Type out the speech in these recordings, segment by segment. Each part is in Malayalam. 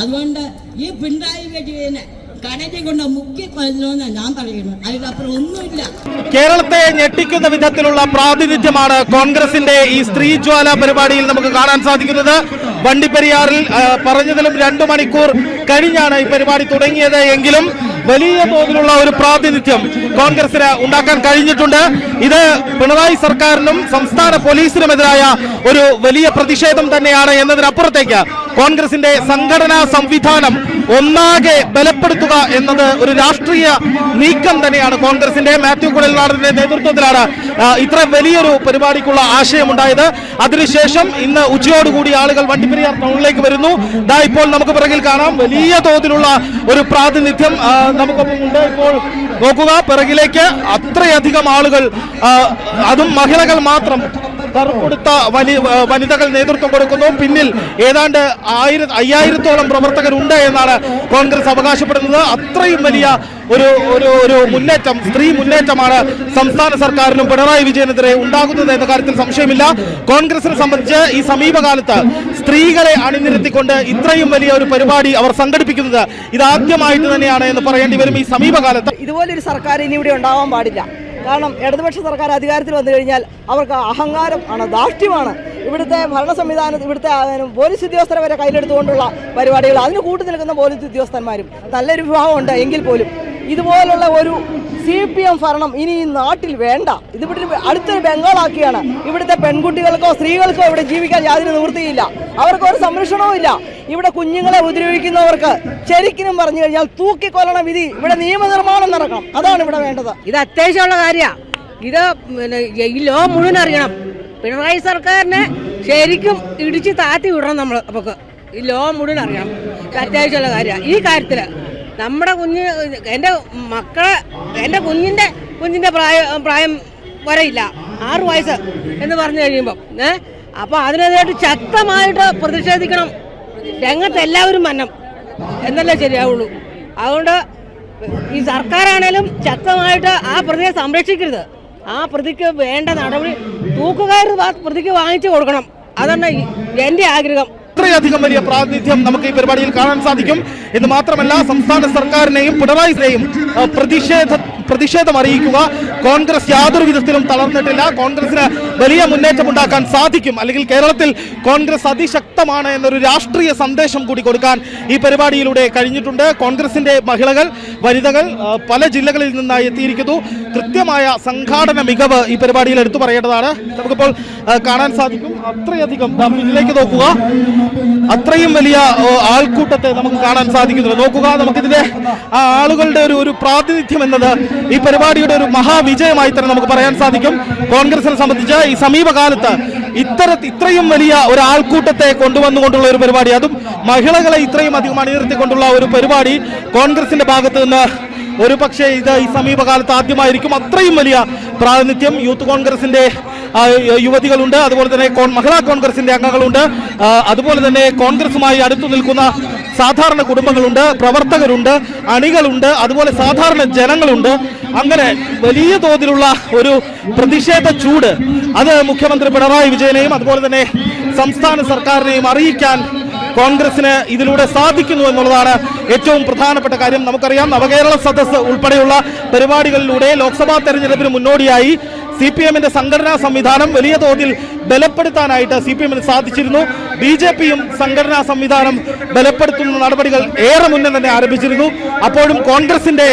അതുകൊണ്ട് ഈ പിണറായി വിജയനെ ഞാൻ ഒന്നുമില്ല. കേരളത്തെ ഞെട്ടിക്കുന്ന വിധത്തിലുള്ള പ്രാതിനിധ്യമാണ് കോൺഗ്രസിന്റെ ഈ സ്ത്രീ ജ്വാല പരിപാടിയിൽ നമുക്ക് കാണാൻ സാധിക്കുന്നത്. വണ്ടിപ്പെരിയാറിൽ പറഞ്ഞതിലും രണ്ടു മണിക്കൂർ കഴിഞ്ഞാണ് ഈ പരിപാടി തുടങ്ങിയത് എങ്കിലും വലിയ തോതിലുള്ള ഒരു പ്രാതിനിധ്യം കോൺഗ്രസിന് ഉണ്ടാക്കാൻ കഴിഞ്ഞിട്ടുണ്ട്. ഇത് പിണറായി സർക്കാരിനും സംസ്ഥാന പോലീസിനുമെതിരായ ഒരു വലിയ പ്രതിഷേധം തന്നെയാണ് എന്നതിനപ്പുറത്തേക്ക് കോൺഗ്രസിന്റെ സംഘടനാ സംവിധാനം ഒന്നാകെ ബലപ്പെടുത്തുക എന്നത് ഒരു രാഷ്ട്രീയ നീക്കം തന്നെയാണ്. കോൺഗ്രസിന്റെ മാത്യു കുഴൽനാടിന്റെ നേതൃത്വത്തിലാണ് ഇത്ര വലിയൊരു പരിപാടിക്കുള്ള ആശയമുണ്ടായത്. അതിനുശേഷം ഇന്ന് ഉച്ചയോടുകൂടി ആളുകൾ വണ്ടിപ്പെരിയാർ ടൗണിലേക്ക് വരുന്നു. ദാ ഇപ്പോൾ നമുക്ക് പിറകിൽ കാണാം. വലിയ തോതിലുള്ള ഒരു പ്രാതിനിധ്യം നമുക്കൊപ്പം ഉണ്ട്. ഇപ്പോൾ നോക്കുക പിറകിലേക്ക് അത്രയധികം ആളുകൾ അതും മഹിളകൾ മാത്രം കറുപ്പെടുത്ത വനി വനിതകൾ നേതൃത്വം കൊടുക്കുന്നു. പിന്നിൽ ഏതാണ്ട് ആയിര അയ്യായിരത്തോളം പ്രവർത്തകരുണ്ട് എന്നാണ് കോൺഗ്രസ് അവകാശപ്പെടുന്നത്. അത്രയും വലിയ ഒരു ഒരു ഒരു മുന്നേറ്റം സ്ത്രീ മുന്നേറ്റമാണ് സംസ്ഥാന സർക്കാരിനും പിണറായി വിജയനെതിരെ ഉണ്ടാകുന്നത് എന്ന കാര്യത്തിൽ സംശയമില്ല. കോൺഗ്രസിനെ സംബന്ധിച്ച് ഈ സമീപകാലത്ത് സ്ത്രീകളെ അണിനിരത്തിക്കൊണ്ട് ഇത്രയും വലിയ ഒരു പരിപാടി അവർ സംഘടിപ്പിക്കുന്നത് ഇതാദ്യമായിട്ട് തന്നെയാണ് എന്ന് പറയേണ്ടി വരും ഈ സമീപകാലത്ത്. ഇതുപോലൊരു സർക്കാർ ഇനി ഇവിടെ ഉണ്ടാവാൻ പാടില്ല. കാരണം ഇടതുപക്ഷ സർക്കാർ അധികാരത്തിൽ വന്നു കഴിഞ്ഞാൽ അവർക്ക് അഹങ്കാരം ആണ് ദാഷ്ട്യമാണ് ഇവിടുത്തെ ഭരണ സംവിധാനം ഇവിടുത്തെ പോലീസ് ഉദ്യോഗസ്ഥരെ വരെ കയ്യിലെടുത്തുകൊണ്ടുള്ള പരിപാടികൾ അതിന് കൂട്ടു നിൽക്കുന്ന പോലീസ് ഉദ്യോഗസ്ഥന്മാരും നല്ലൊരു വിഭാഗമുണ്ട് എങ്കിൽ പോലും. ഇതുപോലുള്ള ഒരു സി പി എം ഭരണം ഇനി ഈ നാട്ടിൽ വേണ്ട. ഇത് ഇവിടെ അടുത്തൊരു ബംഗാളാക്കിയാണ്. ഇവിടുത്തെ പെൺകുട്ടികൾക്കോ സ്ത്രീകൾക്കോ ഇവിടെ ജീവിക്കാൻ യാതൊരു നിവൃത്തിയില്ല. അവർക്കൊരു സംരക്ഷണവും ഇല്ല. ഇവിടെ കുഞ്ഞുങ്ങളെ ഉപദ്രവിക്കുന്നവർക്ക് ശരിക്കും പറഞ്ഞു കഴിഞ്ഞാൽ തൂക്കിക്കൊല്ലണ വിധി ഇവിടെ നിയമനിർമ്മാണം നടക്കണം. അതാണ് ഇവിടെ വേണ്ടത്. ഇത് അത്യാവശ്യമുള്ള കാര്യമാണ് ഇത് ഈ ലോ മുഴുവൻ അറിയണം. പിണറായി സർക്കാരിനെ ശരിക്കും ഇടിച്ച് താത്തി വിടണം നമ്മൾ നമുക്ക് ഈ ലോ മുഴുവൻ അറിയണം. അത്യാവശ്യമുള്ള കാര്യമാണ് ഈ കാര്യത്തിൽ നമ്മുടെ കുഞ്ഞ് എന്റെ മക്കളെ എന്റെ കുഞ്ഞിന്റെ കുഞ്ഞിന്റെ പ്രായം പ്രായം വരയില്ല. ആറു വയസ്സ് എന്ന് പറഞ്ഞു കഴിയുമ്പം ഏ? അപ്പോൾ അതിനെതിരായിട്ട് ശക്തമായിട്ട് പ്രതിഷേധിക്കണം. രംഗത്ത് എല്ലാവരും മന്നം എന്നല്ലേ ശരിയാവുള്ളൂ. അതുകൊണ്ട് ഈ സർക്കാരാണേലും ശക്തമായിട്ട് ആ പ്രതിയെ സംരക്ഷിക്കരുത്. ആ പ്രതിക്ക് വേണ്ട നടപടി തൂക്കുകയർ പ്രതിക്ക് വാങ്ങിച്ചു കൊടുക്കണം. അതാണ് എന്റെ ആഗ്രഹം. ഇത്രയധികം വലിയ പ്രാതിനിധ്യം നമുക്ക് ഈ പരിപാടിയിൽ കാണാൻ സാധിക്കും. എന്ന് മാത്രമല്ല സംസ്ഥാന സർക്കാരിനെയും പിണറായിനെയും പ്രതിഷേധ പ്രതിഷേധം അറിയിക്കുക. കോൺഗ്രസ് യാതൊരു വിധത്തിലും തളർന്നിട്ടില്ല. കോൺഗ്രസിന് വലിയ മുന്നേറ്റം ഉണ്ടാക്കാൻ സാധിക്കും. അല്ലെങ്കിൽ കേരളത്തിൽ കോൺഗ്രസ് അതിശക്തമാണ് എന്നൊരു രാഷ്ട്രീയ സന്ദേശം കൂടി കൊടുക്കാൻ ഈ പരിപാടിയിലൂടെ കഴിഞ്ഞിട്ടുണ്ട്. കോൺഗ്രസിന്റെ മഹിളകൾ വനിതകൾ പല ജില്ലകളിൽ നിന്നായി എത്തിയിരിക്കുന്നു. കൃത്യമായ സംഘാടന മികവ് ഈ പരിപാടിയിൽ എടുത്തു പറയേണ്ടതാണ്. നമുക്കിപ്പോൾ കാണാൻ സാധിക്കും. അത്രയധികം മുന്നിലേക്ക് നോക്കുക. അത്രയും വലിയ ആൾക്കൂട്ടത്തെ നമുക്ക് കാണാൻ സാധിക്കുന്നുണ്ട്. നോക്കുക നമുക്കിതിന്റെ ആ ആളുകളുടെ ഒരു ഒരു പ്രാതിനിധ്യം എന്നത് ഈ പരിപാടിയുടെ ഒരു മഹാവിജയമായി തന്നെ നമുക്ക് പറയാൻ സാധിക്കും. കോൺഗ്രസിനെ സംബന്ധിച്ച് ഈ സമീപകാലത്ത് ഇത്തര ഇത്രയും വലിയ ഒരു ആൾക്കൂട്ടത്തെ കൊണ്ടുവന്നുകൊണ്ടുള്ള ഒരു പരിപാടി. അതും മഹിളകളെ ഇത്രയും അധികം അണിനിർത്തിക്കൊണ്ടുള്ള ഒരു പരിപാടി കോൺഗ്രസിന്റെ ഭാഗത്ത് നിന്ന് ഒരു പക്ഷേ ഇത് ഈ സമീപകാലത്ത് ആദ്യമായിരിക്കും. അത്രയും വലിയ പ്രാതിനിധ്യം യൂത്ത് കോൺഗ്രസിന്റെ യുവതികളുണ്ട്. അതുപോലെ തന്നെ മഹിളാ കോൺഗ്രസിന്റെ അംഗങ്ങളുണ്ട്. അതുപോലെ തന്നെ കോൺഗ്രസുമായി അടുത്തു നിൽക്കുന്ന സാധാരണ കുടുംബങ്ങളുണ്ട് പ്രവർത്തകരുണ്ട് അണികളുണ്ട് അതുപോലെ സാധാരണ ജനങ്ങളുണ്ട്. അങ്ങനെ വലിയ തോതിലുള്ള ഒരു പ്രതിഷേധ ചൂട് അത് മുഖ്യമന്ത്രി പിണറായി വിജയനെയും അതുപോലെ തന്നെ സംസ്ഥാന സർക്കാരിനെയും അറിയിക്കാൻ കോൺഗ്രസിന് ഇതിലൂടെ സാധിക്കുന്നു എന്നുള്ളതാണ് ഏറ്റവും പ്രധാനപ്പെട്ട കാര്യം. നമുക്കറിയാം നവകേരള സദസ്സ് ഉൾപ്പെടെയുള്ള പരിപാടികളിലൂടെ ലോക്സഭാ തെരഞ്ഞെടുപ്പിന് മുന്നോടിയായി സി പി എമ്മിന്റെ സംഘടനാ സംവിധാനം വലിയ തോതിൽ ബലപ്പെടുത്താനായിട്ട് സി പി എമ്മിന് സാധിച്ചിരുന്നു. ബി ജെ പിയും സംഘടനാ സംവിധാനം ബലപ്പെടുത്തുന്ന നടപടികൾ ഏറെ മുന്നേ തന്നെ ആരംഭിച്ചിരുന്നു. അപ്പോഴും കോൺഗ്രസിന്റെ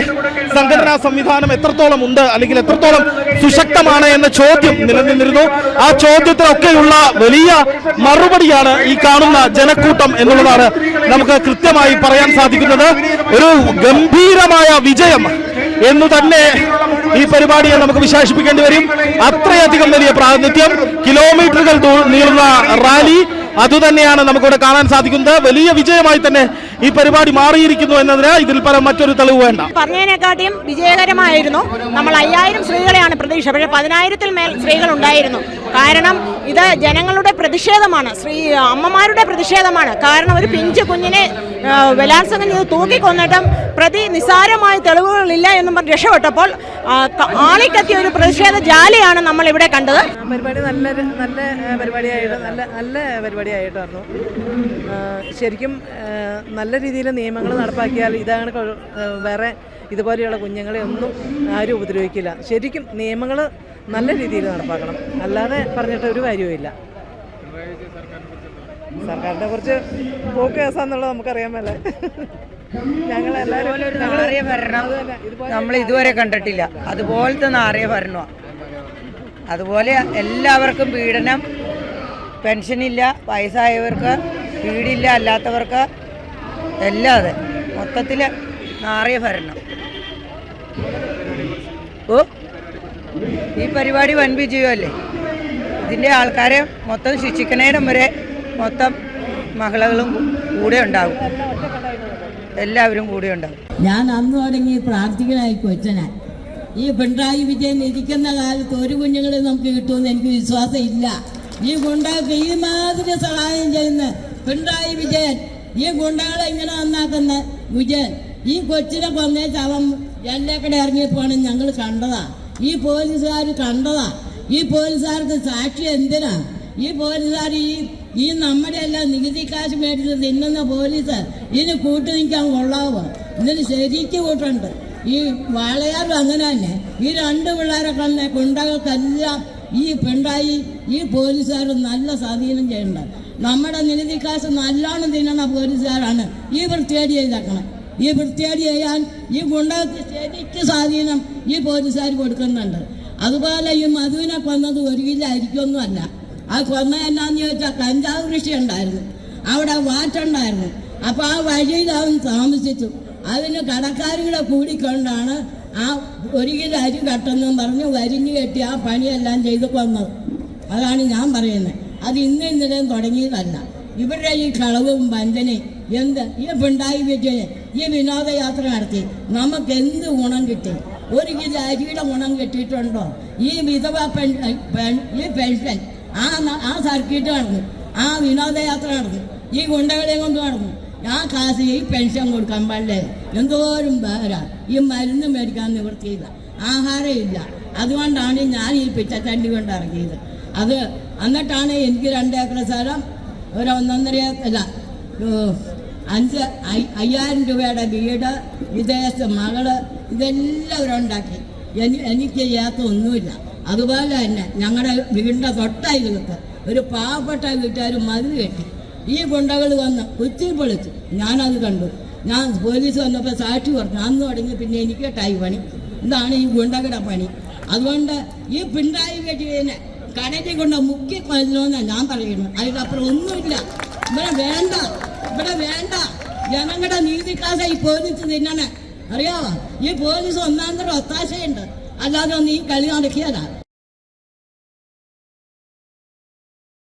സംഘടനാ സംവിധാനം എത്രത്തോളം ഉണ്ട് അല്ലെങ്കിൽ എത്രത്തോളം സുശക്തമാണ് എന്ന ചോദ്യം നിലനിന്നിരുന്നു. ആ ചോദ്യത്തിനൊക്കെയുള്ള വലിയ മറുപടിയാണ് ഈ കാണുന്ന ജനക്കൂട്ടം എന്നുള്ളതാണ് നമുക്ക് കൃത്യമായി പറയാൻ സാധിക്കുന്നത്. ഒരു ഗംഭീരമായ വിജയം എന്ന് തന്നെ ഈ പരിപാടിയെ നമുക്ക് വിശേഷിപ്പിക്കേണ്ടി വരും. അത്രയധികം വലിയ പ്രാതിനിധ്യം. കിലോമീറ്ററുകൾ നീളുന്ന റാലി. അതുതന്നെയാണ് നമുക്കിവിടെ കാണാൻ സാധിക്കുന്നത്. വലിയ വിജയമായി തന്നെ ഈ പരിപാടി മാറിയിരിക്കുന്നു എന്നതിന് ഇതിൽ പല മറ്റൊരു തെളിവ് വേണ്ട. പറഞ്ഞതിനെക്കാട്ടിയും വിജയകരമായിരുന്നു നമ്മൾ അയ്യായിരം സ്ത്രീകളെയാണ് പ്രതീക്ഷ പക്ഷേ പതിനായിരത്തിൽ മേൽ സ്ത്രീകൾ ഉണ്ടായിരുന്നു. കാരണം ഇത് ജനങ്ങളുടെ പ്രതിഷേധമാണ്. സ്ത്രീ അമ്മമാരുടെ പ്രതിഷേധമാണ്. കാരണം ഒരു പിഞ്ചു കുഞ്ഞിനെ ബലാത്സംഗം ചെയ്ത് തൂക്കിക്കൊന്നിട്ടും പ്രതി നിസ്സാരമായ തെളിവുകളില്ല എന്നും പറഞ്ഞ് രക്ഷപ്പെട്ടപ്പോൾ ആളിക്കത്തിയ ഒരു പ്രതിഷേധ ജാലിയാണ് നമ്മൾ ഇവിടെ കണ്ടത്. പരിപാടി നല്ല നല്ല പരിപാടിയായിട്ട് നല്ല നല്ല പരിപാടിയായിട്ടായിരുന്നു. ശരിക്കും നല്ല രീതിയിൽ നിയമങ്ങൾ നടപ്പാക്കിയാൽ ഇതാണ് വേറെ ഇതുപോലെയുള്ള കുഞ്ഞുങ്ങളെ ഒന്നും ആരും ഉപദ്രവിക്കില്ല. ശരിക്കും നിയമങ്ങൾ നല്ല രീതിയിൽ നടപ്പാക്കണം. അല്ലാതെ പറഞ്ഞിട്ട് ഒരു കാര്യവുമില്ല. സർക്കാരിനെ കുറിച്ച് പോക്ക് കേസാന്നുള്ളത് നമുക്കറിയാൻ മേലെ. ഞങ്ങളെല്ലാവരും ഭരണം നമ്മൾ ഇതുവരെ കണ്ടിട്ടില്ല. അതുപോലത്തെ നാറിയ ഭരണമാണ് അതുപോലെ എല്ലാവർക്കും പീഡനം പെൻഷനില്ല വയസ്സായവർക്ക് വീടില്ല അല്ലാത്തവർക്ക് എല്ലാം അതെ. മൊത്തത്തിൽ നാറിയ ഭരണം. ഓ ഈ പരിപാടി വൻ വിജയമല്ലേ? ഇതിന്റെ ആൾക്കാരെ മൊത്തം ശിക്ഷിക്കണേരം വരെ മൊത്തം മഹിളകളും കൂടെ ഉണ്ടാകും എല്ലാവരും കൂടെ ഉണ്ടാവും. ഞാൻ അന്ന് തുടങ്ങി പ്രാർത്ഥിക്കണായി കൊച്ചനാ. ഈ പിണറായി വിജയൻ ഇരിക്കുന്ന കാലത്ത് ഒരു കുഞ്ഞുങ്ങളെ നമുക്ക് കിട്ടുമെന്ന് എനിക്ക് വിശ്വാസം ഇല്ല ഈ ഗുണ്ടാക്ക് ഈ മാതിരി സഹായം ചെയ്യുന്ന പിണറായി വിജയൻ ഈ ഗുണ്ടകളെ ഇങ്ങനെ നന്നാക്കുന്ന? വിജയൻ ഈ കൊച്ചിനെ കൊന്നേച്ച് അവൻ എല്ലാക്കടെ ഇറങ്ങിയപ്പോണ് ഞങ്ങൾ കണ്ടതാ. ഈ പോലീസുകാർ കണ്ടതാ. ഈ പോലീസുകാർക്ക് സാക്ഷി എന്തിനാ? ഈ പോലീസുകാർ ഈ ഈ നമ്മുടെ എല്ലാം നികുതി കാശ് മേടിച്ച് തിന്നുന്ന പോലീസ് ഇതിന് കൂട്ടു നിൽക്കാൻ കൊള്ളാവോ? ഇതിന് ശരിക്ക് കൂട്ടുണ്ട്. ഈ വാളയാറും അങ്ങനെ തന്നെ. ഈ രണ്ട് പിള്ളേരെ കണ്ട കുണ്ടകൾക്കെല്ലാം ഈ പെണ്ടായി ഈ പോലീസുകാർ നല്ല സ്വാധീനം ചെയ്യണ്ട നമ്മുടെ നികുതി കാശ് നല്ലോണം തിന്നണ പോലീസുകാരാണ്. ഈ വൃത്തിയേടി ചെയ്തേക്കണം. ഈ വൃത്തിയേടി ചെയ്യാൻ ഈ ഗുണ്ടകൾക്ക് ശരിക്ക് സ്വാധീനം ഈ പോലീസുകാർ കൊടുക്കുന്നുണ്ട്. അതുപോലെ ഈ മധുവിനെ കൊന്നത് ഒരു കിലോ ആ കൊന്ന എന്നാന്ന് ചോദിച്ചാൽ കഞ്ചാവ് കൃഷി ഉണ്ടായിരുന്നു. അവിടെ വാറ്റുണ്ടായിരുന്നു. അപ്പോൾ ആ വഴിയിൽ അവൻ താമസിച്ചു. അതിന് കടക്കാരുകളെ കൂടിക്കൊണ്ടാണ് ആ ഒരു കിലോ അരി കട്ടെന്നും പറഞ്ഞ് വരിഞ്ഞു കെട്ടി ആ പണിയെല്ലാം ചെയ്ത് വന്നത് അതാണ് ഞാൻ പറയുന്നത്. അത് ഇന്ന് ഇന്നലെയും തുടങ്ങിയതല്ല. ഇവരുടെ ഈ കളവും വഞ്ചനയും എന്ത്? ഈ പിണ്ടായി വെച്ചേ ഈ വിനോദയാത്ര നടത്തി. നമുക്ക് എന്ത് ഗുണം കിട്ടി? ഒരു കിലോ അരിയുടെ ഗുണം കിട്ടിയിട്ടുണ്ടോ? ഈ വിധവ പെൻ- ഈ പെൻഷൻ ആ ആ സർക്കിട്ട് നടന്നു. ആ വിനോദയാത്ര നടന്നു. ഈ ഗുണ്ടകളെ കൊണ്ട് നടന്നു. ആ കാശ് ഈ പെൻഷൻ കൊടുക്കാൻ പാടില്ലേ. എന്തോരം പേരാ ഈ മരുന്ന് മേടിക്കാൻ നിവൃത്തിയില്ല ആഹാരം ഇല്ല അതുകൊണ്ടാണ് ഞാൻ ഈ പിച്ചത്തണ്ടി കൊണ്ട് ഇറങ്ങിയത്. അത് എന്നിട്ടാണ് എനിക്ക് രണ്ട് ഏക്കർ സ്ഥലം ഒരു ഒന്നൊന്നര അല്ല അഞ്ച് അയ്- അയ്യായിരം രൂപയുടെ വീട് വിദേശ മകൾ ഇതെല്ലാം അവരുണ്ടാക്കി എനി എനിക്ക് ചെയ്യാത്ത ഒന്നുമില്ല. അതുപോലെ തന്നെ ഞങ്ങളുടെ വീടിന്റെ തൊട്ടയലത്ത് ഒരു പാവപ്പെട്ട വീട്ടുകാർ മതിൽ കെട്ടി. ഈ ഗുണ്ടകൾ വന്ന് കുത്തി പൊളിച്ചു ഞാനത് കണ്ടു. ഞാൻ പോലീസ് വന്നപ്പോൾ സാക്ഷി പറഞ്ഞു അന്ന് തുടങ്ങി പിന്നെ എനിക്ക് ടൈ പണി. ഇതാണ് ഈ ഗുണ്ടകളുടെ പണി. അതുകൊണ്ട് ഈ പിണറായി വിജയനെ കടയിൽ കൊണ്ട് മുക്കി കൊല്ലണമെന്നാണ് ഞാൻ പറയുന്നത്. അതിലപ്പുറം ഒന്നുമില്ല. ഇവിടെ വേണ്ട. ഇവിടെ വേണ്ട. ജനങ്ങളുടെ നീതിക്കാശ ഈ പോലീസ് തിന്നണേ അറിയാവോ? ഈ പോലീസ് ഒന്നാം തരം ഒത്താശയുണ്ട്. അല്ലാതെ ഒന്ന് ഈ കളി നടക്കിയതാ